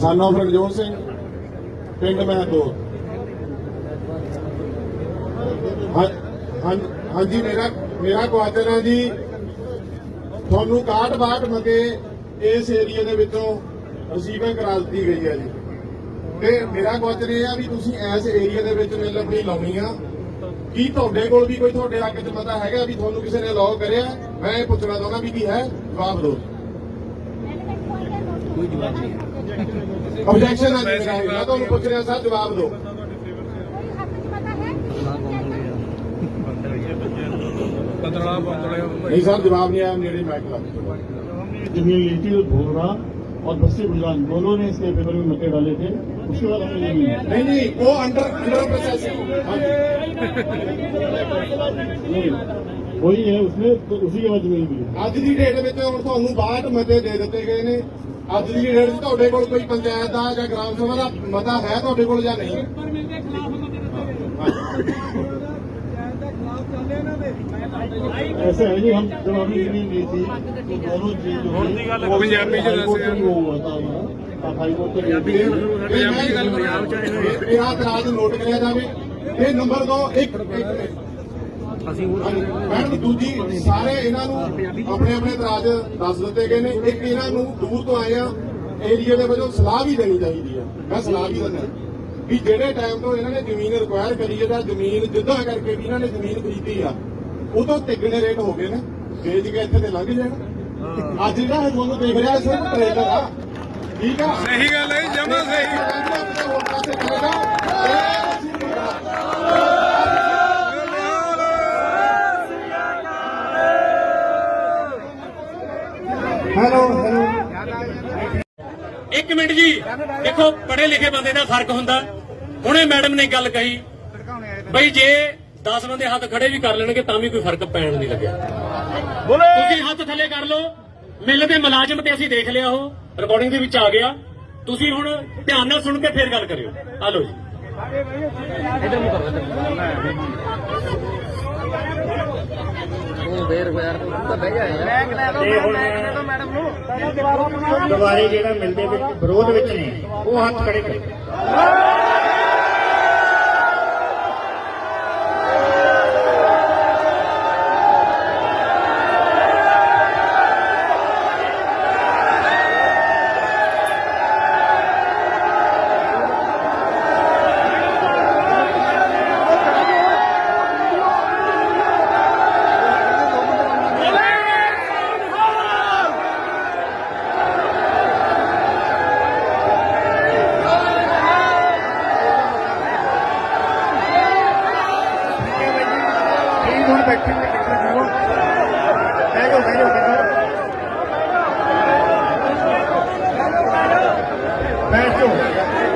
ਸਾਨੂੰ of ਸਿੰਘ। ਪਿੰਡ ਮਹਿਦੋ ਹਾਂ- ਹਾਂ- ਹਾਂਜੀ, ਮੇਰਾ ਮੇਰਾ ਕੁਆਟਰ ਹੈ ਜੀ। ਤੁਹਾਨੂੰ 61 ਬਾਟ ਮਤੇ ਇਸ ਏਰੀਆ ਦੇ ਵਿੱਚੋਂ ਰਿਸੀਵਿੰਗ ਕਰਾ ਦਿੱਤੀ ਗਈ ਹੈ ਜੀ। ਤੇ ਮੇਰਾ ਕੁਆਟਰ ਇਹ ਆ ਵੀ ਤੁਸੀਂ ਇਸ ਏਰੀਆ ਦੇ ਵਿੱਚ ਮਿਲ ਆਪਣੀ ਲਾਉਣੀ ਆ। ਕੀ ਤੁਹਾਡੇ ਕੋਲ ਵੀ ਕੋਈ ਤੁਹਾਡੇ ਹੱਕ 'ਚ ਪਤਾ ਹੈਗਾ ਵੀ ਤੁਹਾਨੂੰ ਕਿਸੇ ਨੇ ਅਲਾਉ ਕਰਿਆ? ਮੈਂ ਇਹ ਪੁੱਛਣਾ ਚਾਹੁੰਦਾ ਵੀ ਕੀ ਹੈ? ਜਵਾਬ ਦਿਓ। ਕੋਈ ਜਵਾਬ ਨਹੀਂ ਆਬਜੈਕਸ਼ਨ ਹੈ ਜੀ ਮੇਰਾ ਇਹ। ਮੈਂ ਤੁਹਾਨੂੰ ਪੁੱਛ ਰਿਹਾ ਸਰ ਜਵਾਬ ਦਿਓ ਪਤਲਾ ਪਤਲੇ ਨਹੀਂ ਸਰ ਜਵਾਬ ਨਹੀਂ ਆਇਆ ਨੇੜੇ ਮਾਈਕ ਲਾ जमीन ली थी भोगरा और बस्ती गुजरान दोनों ने इसके पेपर में मते डाले थे उसके बाद हमने जमीन ली। ਨਹੀਂ ਨਹੀਂ ਉਹ ਅੰਡਰ ਅੰਡਰ ਪ੍ਰੋਸੈਸਿੰਗ नहीं वही है उसमें तो उसी के बाद जमीन मिली ਅੱਜ ਦੀ ਡੇਟ ਵਿੱਚ ਹੁਣ ਤੁਹਾਨੂੰ 62 ਮਤੇ ਦੇ ਦਿੱਤੇ ਗਏ ਨੇ ਅੱਜ ਦੀ ਡੇਟ 'ਚ ਤੁਹਾਡੇ ਕੋਲ ਕੋਈ ਪੰਚਾਇਤ ਦਾ ਜਾਂ ਗ੍ਰਾਮ ਸਭਾ ਦਾ ਮਤਾ ਹੈ ਤੁਹਾਡੇ ਕੋਲ ਜਾਂ ਨਹੀਂ ऐसा है कि हम जब हमने जमीन ली थी तो दोनों चीज जो और थी, दी गल वो पंजाबी च हाई कोर्ट दस्सेआ। में वो हुआ था हमारा अब हाई कोर्ट में ਪੰਜਾਬੀ ਪੰਜਾਬੀ ਗੱਲ ਪੰਜਾਬ ਚ ਆਏ ਹੋਏ ਇਹ ਮੇਰਾ ਇਤਰਾਜ਼ ਨੋਟ ਕਰਿਆ ਜਾਵੇ ਇਹ ਨੰਬਰ 2 ਇੱਕ ਇੱਕ ਮਿੰਟ ਅਸੀਂ ਮੈਡਮ ਦੂਜੀ ਸਾਰੇ ਇਹਨਾਂ ਨੂੰ ਆਪਣੇ ਆਪਣੇ ਇਤਰਾਜ਼ ਦੱਸ ਦਿੱਤੇ ਗਏ ਨੇ। ਇੱਕ ਇਹਨਾਂ ਨੂੰ ਦੂਰ ਤੋਂ ਆਏ ਆ ਏਰੀਆ ਦੇ ਵਜੋਂ ਸਲਾਹ ਵੀ ਦੇਣੀ ਚਾਹੀਦੀ ਆ। ਮੈਂ ਸਲਾਹ ਵੀ ਦਿੰਦਾ। ਵੀ ਜਿਹੜੇ ਟਾਈਮ ਤੋਂ ਇਹਨਾਂ ਨੇ ਜ਼ਮੀਨ ਰਿਕੁਆਇਰ ਕਰੀ ਹੈ ਤਾਂ ਜ਼ਮੀਨ ਜਿੱਦਾਂ ਕਰਕੇ ਵੀ ਇਹਨਾਂ ਨੇ ਜ਼ਮੀਨ ਖਰੀਦੀ ਆ ਉਦੋਂ ਤਿੱਗਣੇ ਰੇਟ ਹੋ ਗਏ ਨੇ। ਵੇਚ ਕੇ ਇੱਥੇ ਤੇ ਲੰਘ ਜਾਣ। ਅੱਜ ਜਿਹੜਾ ਤੁਹਾਨੂੰ ਦੇਖ ਰਿਹਾ ਸਿਰਫ ਟ੍ਰੇਲਰ ਆ। ਠੀਕ ਆ? ਸਹੀ ਗੱਲ ਹੈ ਜਮਾ ਸਹੀ ਹੋਰ ਪਾਸੇ ਕਰੇਗਾ ਇਹ ਅਸੀਂ ਨਹੀਂ ਕਰਾਂਗੇ। Hello hello. ਇੱਕ ਮਿੰਟ ਜੀ ਦੇਖੋ ਪੜ੍ਹੇ ਲਿਖੇ ਬੰਦੇ ਦਾ ਫ਼ਰਕ ਹੁੰਦਾ। ਹੁਣੇ ਮੈਡਮ ਨੇ ਗੱਲ ਕਹੀ ਬਈ ਜੇ 10 ਬੰਦੇ ਹੱਥ ਖੜੇ ਵੀ ਕਰ ਲੈਣਗੇ ਤਾਂ ਵੀ ਕੋਈ ਫ਼ਰਕ ਪੈਣ ਨਹੀਂ ਲੱਗਿਆ। ਤੁਸੀਂ ਹੱਥ ਥੱਲੇ ਕਰ ਲਓ। ਮਿਲ ਦੇ ਮੁਲਾਜ਼ਮ ਤੇ ਅਸੀਂ ਦੇਖ ਲਿਆ ਉਹ ਰਿਕਾਰਡਿੰਗ ਦੇ ਵਿੱਚ ਆ ਗਿਆ। ਤੁਸੀਂ ਹੁਣ ਧਿਆਨ ਨਾਲ ਸੁਣ ਕੇ ਫੇਰ ਗੱਲ ਕਰਿਓ। ਆ ਲਓ ਜੀ। ਉਹ ਦੇਰ ਯਾਰ ਤੂੰ ਤਾਂ ਬਹਿ ਜਾ ਯਾਰ। ਤੇ ਹੁਣ ਦੁਬਾਰੇ ਜਿਹੜਾ ਮਿਲਦੇ ਵਿੱਚ ਵਿਰੋਧ ਵਿੱਚ ਨੇ ਉਹ ਹੱਥ ਖੜੇ ਕਰੇ। ਠੀਕ ਹੁਣ